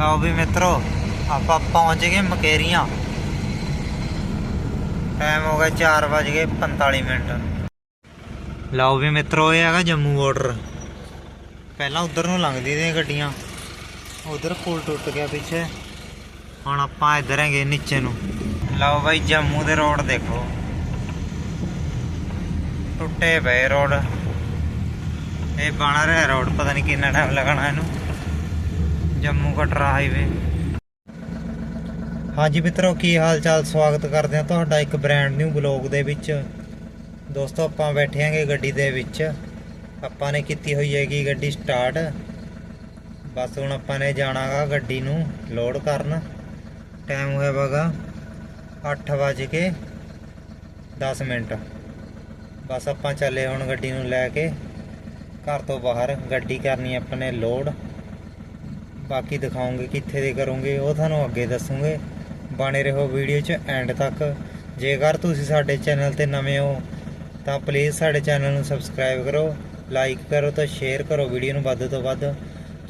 ਲਓ ਵੀ ਮਿੱਤਰੋ, ਆਪਾਂ ਪਹੁੰਚ ਗਏ ਮਕੇਰੀਆਂ। ਟਾਈਮ ਹੋ ਗਿਆ 4:45 ਮਿੰਟ। ਲਓ ਵੀ ਮਿੱਤਰੋ, ਇਹ ਹੈਗਾ ਜੰਮੂ ਬਾਰਡਰ ਪਹਿਲਾਂ ਉਧਰ ਨੂੰ ਲੰਘਦੀ ਦੀਆਂ ਗੱਡੀਆਂ। ਉਧਰ ਪੁਲ ਟੁੱਟ ਗਿਆ ਪਿੱਛੇ। ਹੁਣ ਆਪਾਂ ਇੱਧਰ ਹੈਗੇ ਨੀਚੇ ਨੂੰ। ਲਓ ਬਾਈ, ਜੰਮੂ ਦੇ ਰੋਡ ਦੇਖੋ। ਟੁੱਟੇ ਪਏ ਰੋਡ ਇਹ ਬਣ ਰਿਹਾ ਰੋਡ ਪਤਾ ਨਹੀਂ ਕਿੰਨਾ ਟਾਈਮ ਲੱਗਣਾ ਇਹਨੂੰ। ਜੰਮੂ ਕਟਰਾ ਹਾਈਵੇ ਹਾਂਜੀ ਮਿੱਤਰੋ, ਕੀ ਹਾਲ ਚਾਲ ਸਵਾਗਤ ਕਰਦੇ ਹਾਂ ਤੁਹਾਡਾ ਇੱਕ ਬ੍ਰਾਂਡ ਨਿਊ ਬਲੌਗ ਦੇ ਵਿੱਚ। ਦੋਸਤੋ, ਆਪਾਂ ਬੈਠੇ ਆਂਗੇ ਗੱਡੀ ਦੇ ਵਿੱਚ। ਆਪਾਂ ਨੇ ਕੀਤੀ ਹੋਈ ਹੈਗੀ ਗੱਡੀ ਸਟਾਰਟ ਬਸ ਹੁਣ ਆਪਾਂ ਨੇ ਜਾਣਾਗਾ ਗੱਡੀ ਨੂੰ ਲੋਡ ਕਰਨ। ਟਾਈਮ ਹੋਇਆ ਵਗਾ 8 ਵਜੇ ਕੇ 10 ਮਿੰਟ। ਬਸ ਆਪਾਂ ਚੱਲੇ ਹੁਣ ਗੱਡੀ ਨੂੰ ਲੈ ਕੇ। ਘਰ ਤੋਂ ਬਾਹਰ ਗੱਡੀ ਕਰਨੀ ਆਪਾਂ ਨੇ ਲੋਡ ਬਾਕੀ ਦਿਖਾਉਂਗੇ, ਕਿੱਥੇ ਦੇ ਕਰੋਗੇ, ਉਹ ਤੁਹਾਨੂੰ ਅੱਗੇ ਦੱਸੂਗੇ। ਬਣੇ ਰਹੋ ਵੀਡੀਓ 'ਚ ਐਂਡ ਤੱਕ। ਜੇਕਰ ਤੁਸੀਂ ਸਾਡੇ ਚੈਨਲ ਤੇ ਨਵੇਂ ਹੋ, ਤਾਂ ਪਲੀਜ਼ ਸਾਡੇ ਚੈਨਲ ਨੂੰ ਸਬਸਕ੍ਰਾਈਬ ਕਰੋ ਲਾਈਕ ਕਰੋ ਤੇ ਸ਼ੇਅਰ ਕਰੋ ਵੀਡੀਓ ਨੂੰ ਵੱਧ ਤੋਂ ਵੱਧ।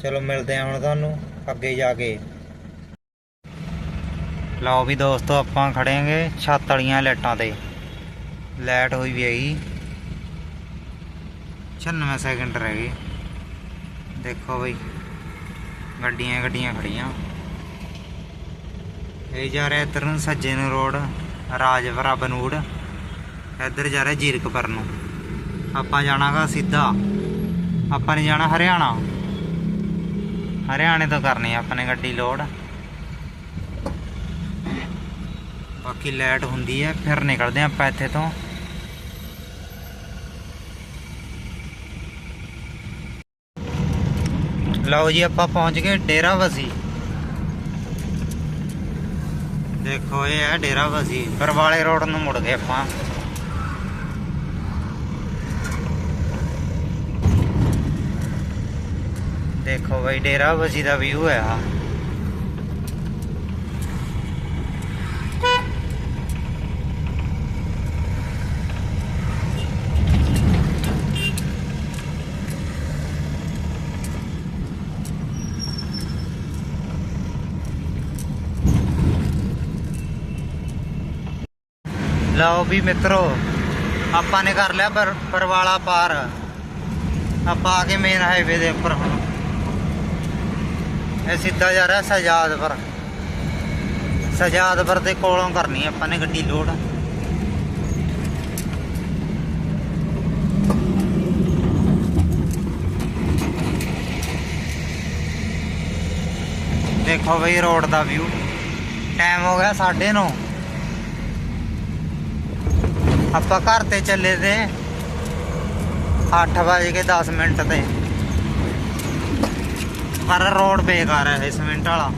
ਚਲੋ ਮਿਲਦੇ ਹਾਂ ਹੁਣ ਤੁਹਾਨੂੰ ਅੱਗੇ ਜਾ ਕੇ। ਲਓ ਵੀ ਦੋਸਤੋ, ਆਪਾਂ ਖੜੇਂਗੇ ਛੱਤ ਵਾਲੀਆਂ ਲਾਈਟਾਂ ਤੇ। ਲਾਈਟ ਹੋਈ ਵੀ ਹੈਗੀ 96 ਸੈਕਿੰਡ ਰਹਿ ਗਏ। ਦੇਖੋ ਬਈ। ਗੱਡੀਆਂ ਗੱਡੀਆਂ ਖੜੀਆਂ। ਇਹ ਜਾ ਰਿਹਾ ਇੱਧਰ ਨੂੰ ਸੱਜੇ ਨੂੰ ਰੋਡ ਰਾਜਪੁਰਾ ਬਨੂੜ ਇੱਧਰ ਜਾ ਰਿਹਾ ਜੀਰਕਪੁਰ ਨੂੰ। ਆਪਾਂ ਜਾਣਾਗਾ ਸਿੱਧਾ। ਆਪਾਂ ਨੇ ਜਾਣਾ ਹਰਿਆਣਾ। ਹਰਿਆਣੇ ਤੋਂ ਕਰਨੀ ਆਪਾਂ ਨੇ ਗੱਡੀ ਲੋਡ। ਬਾਕੀ ਲਾਈਟ ਹੁੰਦੀ ਹੈ ਫਿਰ ਨਿਕਲਦੇ ਹਾਂ ਆਪਾਂ ਇੱਥੇ ਤੋਂ। ਲਓ ਜੀ, ਆਪਾਂ ਪਹੁੰਚ ਗਏ ਡੇਰਾ ਵਸੀ। ਦੇਖੋ, ਇਹ ਹੈ ਡੇਰਾ ਵਸੀ। ਬਰਵਾਲੇ ਰੋਡ ਨੂੰ ਮੁੜ ਗਏ ਆਪਾਂ। ਦੇਖੋ ਬਈ, ਡੇਰਾ ਵਸੀ ਦਾ ਵਿਊ ਹੈ ਆ। ਲਓ ਵੀ ਮਿੱਤਰੋ, ਆਪਾਂ ਨੇ ਕਰ ਲਿਆ ਪਰ ਪਰਵਾਲਾ ਪਾਰ। ਆਪਾਂ ਆ ਕੇ ਮੇਨ ਹਾਈਵੇ ਦੇ ਉੱਪਰ ਹੁਣ। ਇਹ ਸਿੱਧਾ ਜਾ ਰਿਹਾ ਸਜਾਦਪੁਰ। ਸਜਾਦਪੁਰ ਦੇ ਕੋਲੋਂ ਕਰਨੀ ਆਪਾਂ ਨੇ ਗੱਡੀ ਲੋਡ। ਦੇਖੋ ਬਈ ਰੋਡ ਦਾ ਵਿਊ ਟਾਈਮ ਹੋ ਗਿਆ 9:30 ਆਪਾਂ ਘਰ ਤੇ ਚੱਲੇ ਤੇ 8 ਵਜੇ ਕੇ 10 ਮਿੰਟ ਤੇ। ਪਰ ਰੋਡ ਬੇਕਾਰ ਹੈ ਇਹ ਸਿਮੈਂਟ ਵਾਲਾ।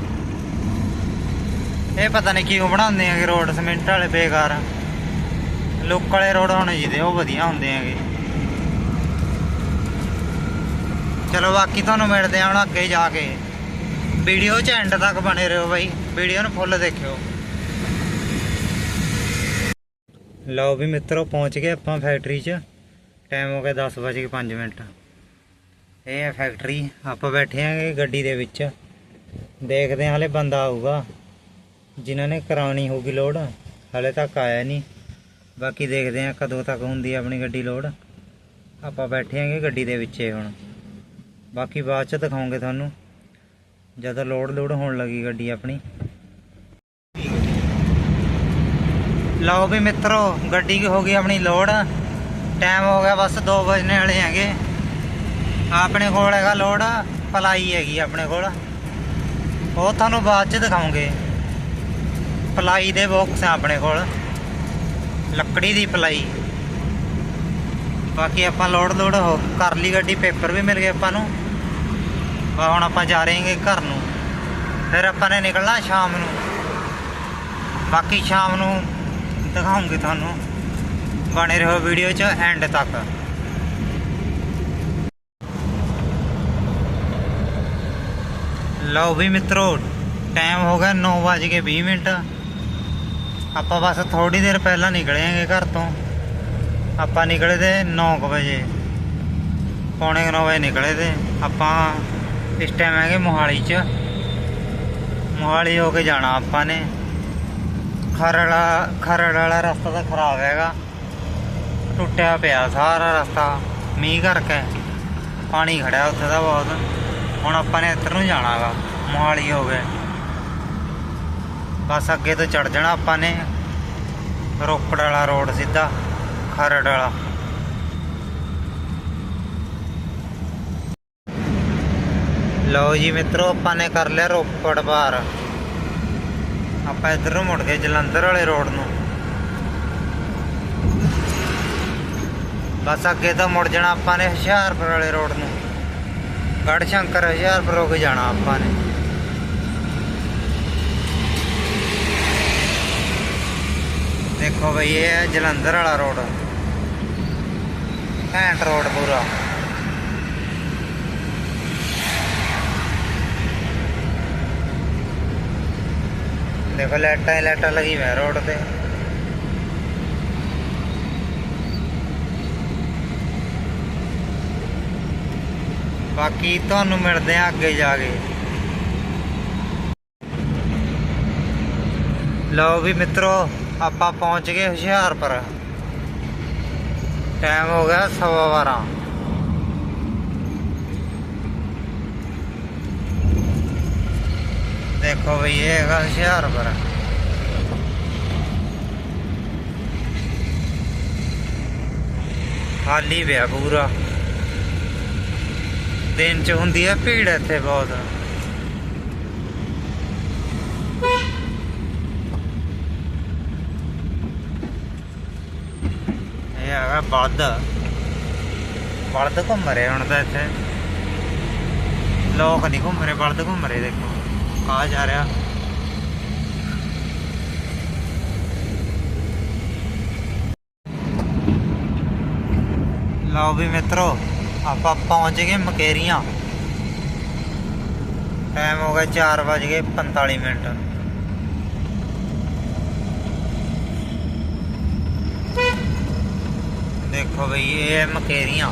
ਇਹ ਪਤਾ ਨਹੀਂ ਕਿਉਂ ਬਣਾਉਂਦੇ ਆਗੇ ਰੋਡ ਸਿਮੈਂਟ ਵਾਲੇ ਬੇਕਾਰ। ਲੋਕ ਵਾਲੇ ਰੋਡ ਹੋਣੇ ਚਾਹੀਦੇ, ਉਹ ਵਧੀਆ ਹੁੰਦੇ ਆਗੇ ਚਲੋ ਬਾਕੀ ਤੁਹਾਨੂੰ ਮਿਲਦੇ ਆ ਹੁਣ ਅੱਗੇ ਜਾ ਕੇ। ਵੀਡੀਓ 'ਚ ਐਂਡ ਤੱਕ ਬਣੇ ਰਹੋ ਬਾਈ। ਵੀਡੀਓ ਨੂੰ ਫੁੱਲ ਦੇਖਿਓ। ਲਓ ਵੀ ਮਿੱਤਰੋ, ਪਹੁੰਚ ਗਏ ਆਪਾਂ ਫੈਕਟਰੀ 'ਚ। ਟਾਈਮ ਹੋ ਗਿਆ 10:05 ਮਿੰਟ। ਇਹ ਹੈ ਫੈਕਟਰੀ ਆਪਾਂ ਬੈਠੇ ਆਂਗੇ ਗੱਡੀ ਦੇ ਵਿੱਚ। ਦੇਖਦੇ ਹਾਂ ਹਲੇ ਬੰਦਾ ਆਊਗਾ। ਜਿਨ੍ਹਾਂ ਨੇ ਕਰਾਉਣੀ ਹੋਊਗੀ ਲੋਡ, ਹਲੇ ਤੱਕ ਆਇਆ ਨਹੀਂ। ਬਾਕੀ ਦੇਖਦੇ ਹਾਂ ਕਦੋਂ ਤੱਕ ਹੁੰਦੀ ਆਪਣੀ ਗੱਡੀ ਲੋਡ। ਆਪਾਂ ਬੈਠੇ ਆਂਗੇ ਗੱਡੀ ਦੇ ਵਿੱਚ ਹੁਣ। ਬਾਕੀ ਬਾਅਦ 'ਚ ਦਿਖਾਉਂਗੇ ਤੁਹਾਨੂੰ। ਜਦੋਂ ਲੋਡ ਲੋਡ ਹੋਣ ਲੱਗੀ ਗੱਡੀ ਆਪਣੀ। ਲਓ ਵੀ ਮਿੱਤਰੋ, ਗੱਡੀ ਕੀ ਹੋ ਗਈ ਆਪਣੀ ਲੋਡ। ਟਾਈਮ ਹੋ ਗਿਆ ਬਸ 2 ਵਜਣੇ ਵਾਲੇ ਹੈਗੇ। ਆਪਣੇ ਕੋਲ ਹੈਗਾ ਲੋਡ, ਪਲਾਈ ਹੈਗੀ ਆਪਣੇ ਕੋਲ। ਉਹ ਤੁਹਾਨੂੰ ਬਾਅਦ ਚ ਦਿਖਾਉਂਗੇ। ਪਲਾਈ ਦੇ ਬਾਕਸ ਆ ਆਪਣੇ ਕੋਲ। ਲੱਕੜੀ ਦੀ ਪਲਾਈ। ਬਾਕੀ ਆਪਾਂ ਲੋਡ ਲੋਡ ਹੋ ਕਰ ਲਈ ਗੱਡੀ ਪੇਪਰ ਵੀ ਮਿਲ ਗਏ ਆਪਾਂ ਨੂੰ। ਹੁਣ ਆਪਾਂ ਜਾ ਰਹੇ ਹਾਂਗੇ ਘਰ ਨੂੰ। ਫਿਰ ਆਪਾਂ ਨੇ ਨਿਕਲਣਾ ਸ਼ਾਮ ਨੂੰ। ਬਾਕੀ ਸ਼ਾਮ ਨੂੰ ਦਿਖਾਉਂਗੇ ਤੁਹਾਨੂੰ। ਬਣੇ ਰਹੋ ਵੀਡੀਓ 'ਚ ਐਂਡ ਤੱਕ। ਲਓ ਵੀ ਮਿੱਤਰੋ ਟਾਈਮ ਹੋ ਗਿਆ 9:20 ਮਿੰਟ। ਆਪਾਂ ਬਸ ਥੋੜੀ ਦੇਰ ਪਹਿਲਾਂ ਨਿਕਲੇ ਆਂਗੇ ਘਰ ਤੋਂ। ਆਪਾਂ ਨਿਕਲੇ ਤੇ 9 ਵਜੇ। ਪੌਣੇ 9 ਵਜੇ ਨਿਕਲੇ ਤੇ ਆਪਾਂ ਇਸ ਟਾਈਮ ਹੈਗੇ ਮੋਹਾਲੀ 'ਚ। ਮੋਹਾਲੀ ਹੋ ਕੇ ਜਾਣਾ ਆਪਾਂ ਨੇ। ਖਰੜ ਖਰੜ ਵਾਲਾ ਰਸਤਾ ਤਾਂ ਖਰਾਬ ਹੈਗਾ। ਟੁੱਟਿਆ ਪਿਆ ਸਾਰਾ ਰਸਤਾ, ਮੀਂਹ ਕਰਕੇ। ਪਾਣੀ ਖੜਿਆ ਉੱਥੇ ਦਾ ਬਹੁਤ। ਹੁਣ ਆਪਾਂ ਨੇ ਇੱਧਰ ਨੂੰ ਜਾਣਾਗਾ, ਮੋਹਾਲੀ ਹੋ ਗਏ। ਬਸ ਅੱਗੇ ਤੋਂ ਚੜ ਜਾਣਾ ਆਪਾਂ ਨੇ। ਰੋਪੜ ਵਾਲਾ ਰੋਡ ਸਿੱਧਾ, ਖਰੜ ਵਾਲਾ। ਲਓ ਜੀ ਮਿੱਤਰੋ, ਆਪਾਂ ਨੇ ਕਰ ਲਿਆ ਰੋਪੜ ਬਾਹਰ ਆਪਾਂ ਇੱਧਰ ਨੂੰ ਮੁੜ ਗਏ ਜਲੰਧਰ ਵਾਲੇ ਰੋਡ ਨੂੰ। ਬਸ ਅੱਗੇ ਤੋਂ ਮੁੜ ਜਾਣਾ ਆਪਾਂ ਨੇ ਹੁਸ਼ਿਆਰਪੁਰ ਵਾਲੇ ਰੋਡ ਨੂੰ। ਗੜ ਸ਼ੰਕਰ ਹੁਸ਼ਿਆਰਪੁਰ ਹੋ ਕੇ ਜਾਣਾ ਆਪਾਂ ਨੇ। ਦੇਖੋ ਬਈ, ਇਹ ਹੈ ਜਲੰਧਰ ਵਾਲਾ ਰੋਡ। ਘੈਂਟ ਰੋਡ ਪੂਰਾ। देखो लाइटा ही लाइटा लगी हुई है रोड पे ਬਾਕੀ ਤੁਹਾਨੂੰ ਮਿਲਦੇ ਆ ਅੱਗੇ ਜਾ ਕੇ। ਲਓ ਵੀ ਮਿੱਤਰੋ, ਆਪਾਂ ਪਹੁੰਚ ਗਏ ਹੁਸ਼ਿਆਰਪੁਰ। ਟਾਈਮ ਹੋ ਗਿਆ 12:15 ਦੇਖੋ ਬਈ ਇਹ ਹੈਗਾ ਹੁਸ਼ਿਆਰਪੁਰ ਖਾਲੀ ਪਿਆ ਪੂਰਾ ਦਿਨ ਚ ਹੁੰਦੀ ਹੈ ਭੀੜ ਇੱਥੇ ਬਹੁਤ ਇਹ ਹੈਗਾ ਬਲਦ ਬਲਦ ਘੁੰਮ ਰਹੇ ਹੁਣ ਤਾਂ ਇੱਥੇ ਲੋਕ ਨਹੀਂ ਘੁੰਮ ਰਹੇ ਬਲਦ ਘੁੰਮ ਰਹੇ ਦੇਖੋ ਆ ਜਾ ਰਿਹਾ ਲਓ ਵੀ ਮਿੱਤਰੋ ਆਪਾਂ ਪਹੁੰਚ ਗਏ ਮਕੇਰੀਆਂ ਟਾਈਮ ਹੋ ਗਿਆ 4 ਵਜ ਗਏ 45 ਮਿੰਟ ਦੇਖੋ ਬਈ ਇਹ ਹੈ ਮਕੇਰੀਆਂ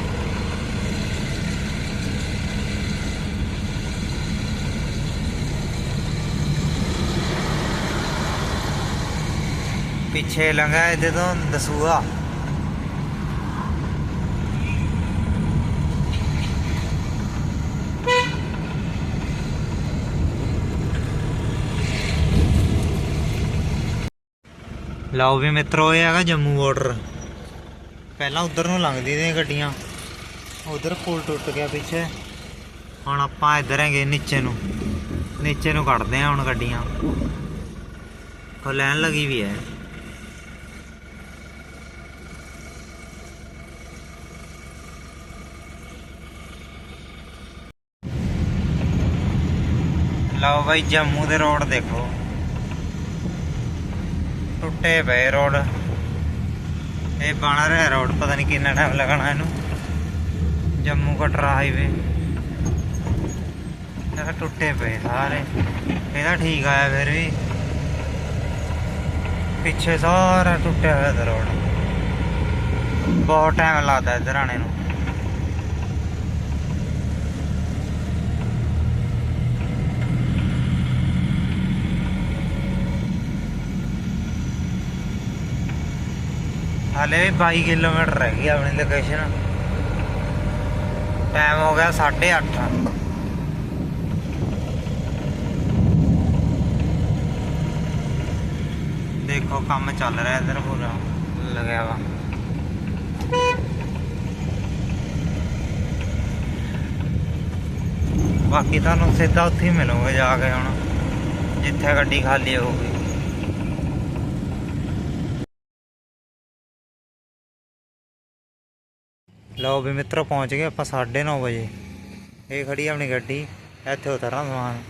ਪਿੱਛੇ ਲੰਘਾ ਇਹਦੇ ਤੋਂ ਦਸੂਆ ਲਓ ਵੀ ਮਿੱਤਰੋ, ਇਹ ਹੈਗਾ ਜੰਮੂ ਬਾਰਡਰ ਪਹਿਲਾਂ ਉਧਰ ਨੂੰ ਲੰਘਦੀ ਦੀਆਂ ਗੱਡੀਆਂ। ਉਧਰ ਪੁਲ ਟੁੱਟ ਗਿਆ ਪਿੱਛੇ। ਹੁਣ ਆਪਾਂ ਇੱਧਰ ਹੈਗੇ ਨੀਚੇ ਨੂੰ। ਨੀਚੇ ਨੂੰ ਕੱਢਦੇ ਆ ਹੁਣ ਗੱਡੀਆਂ। ਉਹ ਲੈਣ ਲੱਗੀ ਵੀ ਹੈ। ਲਓ ਬਾਈ, ਜੰਮੂ ਦੇ ਰੋਡ ਦੇਖੋ। ਟੁੱਟੇ ਪਏ ਰੋਡ। ਇਹ ਬਣ ਰਿਹਾ ਰੋਡ, ਪਤਾ ਨਹੀਂ ਕਿੰਨਾ ਟਾਈਮ ਲੱਗਣਾ ਇਹਨੂੰ। ਜੰਮੂ ਕਟਰਾ ਹਾਈਵੇ ਇਹ ਟੁੱਟੇ ਪਏ ਸਾਰੇ। ਇਹਦਾ ਠੀਕ ਆਇਆ ਫਿਰ ਵੀ। ਪਿੱਛੇ ਸਾਰਾ ਟੁੱਟਿਆ ਹੋਇਆ ਰੋਡ। ਬਹੁਤ ਟਾਈਮ ਲੱਗਦਾ ਇੱਧਰ ਆਣੇ ਨੂੰ। ਹਾਲੇ ਵੀ 22 ਕਿਲੋਮੀਟਰ ਰਹਿ ਗਈ ਆਪਣੀ ਲੋਕੇਸ਼ਨ ਟਾਈਮ ਹੋ ਗਿਆ 8:30 ਦੇਖੋ ਕੰਮ ਚੱਲ ਰਿਹਾ ਇੱਧਰ ਪੂਰਾ, ਲੱਗਿਆ ਵਾ। ਬਾਕੀ ਤੁਹਾਨੂੰ ਸਿੱਧਾ ਉੱਥੇ ਹੀ ਮਿਲੂਗੇ ਜਾ ਕੇ ਹੁਣ, ਜਿੱਥੇ ਗੱਡੀ ਖਾਲੀ ਹੋਊਗੀ। ਲਓ ਵੀ ਮਿੱਤਰੋ ਪਹੁੰਚ ਗਏ ਆਪਾਂ 9:30 ਵਜੇ। ਇਹ ਖੜੀ ਆਪਣੀ ਗੱਡੀ, ਇੱਥੇ ਉਤਰਾਂ ਸਮਾਨ।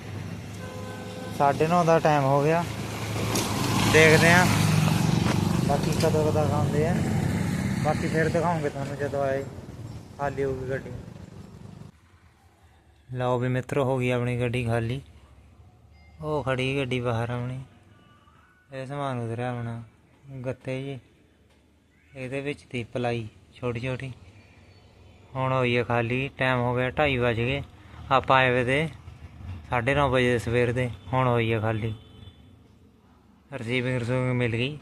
9:30 ਦਾ ਟਾਈਮ ਹੋ ਗਿਆ। ਦੇਖਦੇ ਆ ਬਾਕੀ ਕਦੋਂ ਕਦਾ ਖਾਂਦੇ ਆ। ਬਾਕੀ ਫਿਰ ਦਿਖਾਉਂਗੇ ਤੁਹਾਨੂੰ ਜਦੋਂ ਆਏ, ਖਾਲੀ ਹੋਊਗੀ ਗੱਡੀ। ਲਓ ਵੀ ਮਿੱਤਰੋ ਹੋ ਗਈ ਆਪਣੀ ਗੱਡੀ ਖਾਲੀ। ਉਹ ਖੜੀ ਗੱਡੀ ਬਾਹਰ ਆਪਣੀ। ਇਹ ਸਮਾਨ ਉਤਰਿਆ ਆਪਣਾ, ਗੱਤੇ ਜੀ ਇਹਦੇ ਵਿੱਚ ਦੀ ਪਲਾਈ ਛੋਟੀ ਛੋਟੀ ਹੁਣ ਹੋਈ ਹੈ ਖਾਲੀ ਟਾਈਮ ਹੋ ਗਿਆ 2:30 ਵਜ ਗਏ। ਆਪਾਂ ਆਏ ਵੇ ਤੇ 9:30 ਵਜੇ ਸਵੇਰ ਦੇ, ਹੁਣ ਹੋਈ ਹੈ ਖਾਲੀ। ਰਸੀਵਿੰਗ ਰਸੂਵਿੰਗ ਮਿਲ ਗਈ।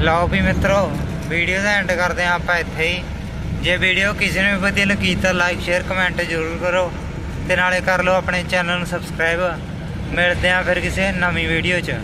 ਲਓ ਵੀ ਮਿੱਤਰੋ ਵੀਡੀਓ ਦਾ ਐਂਡ ਕਰਦੇ ਹਾਂ ਆਪਾਂ ਇੱਥੇ ਹੀ। ਜੇ ਵੀਡੀਓ ਕਿਸੇ ਨੂੰ ਵੀ ਵਧੀਆ ਲੱਗੀ ਤਾਂ ਲਾਈਕ ਸ਼ੇਅਰ ਕਮੈਂਟ ਜ਼ਰੂਰ ਕਰੋ। ਤੇ ਨਾਲੇ ਕਰ ਲਓ ਆਪਣੇ ਚੈਨਲ ਨੂੰ ਸਬਸਕ੍ਰਾਈਬ ਮਿਲਦੇ ਹਾਂ ਫਿਰ ਕਿਸੇ ਨਵੀਂ ਵੀਡੀਓ 'ਚ।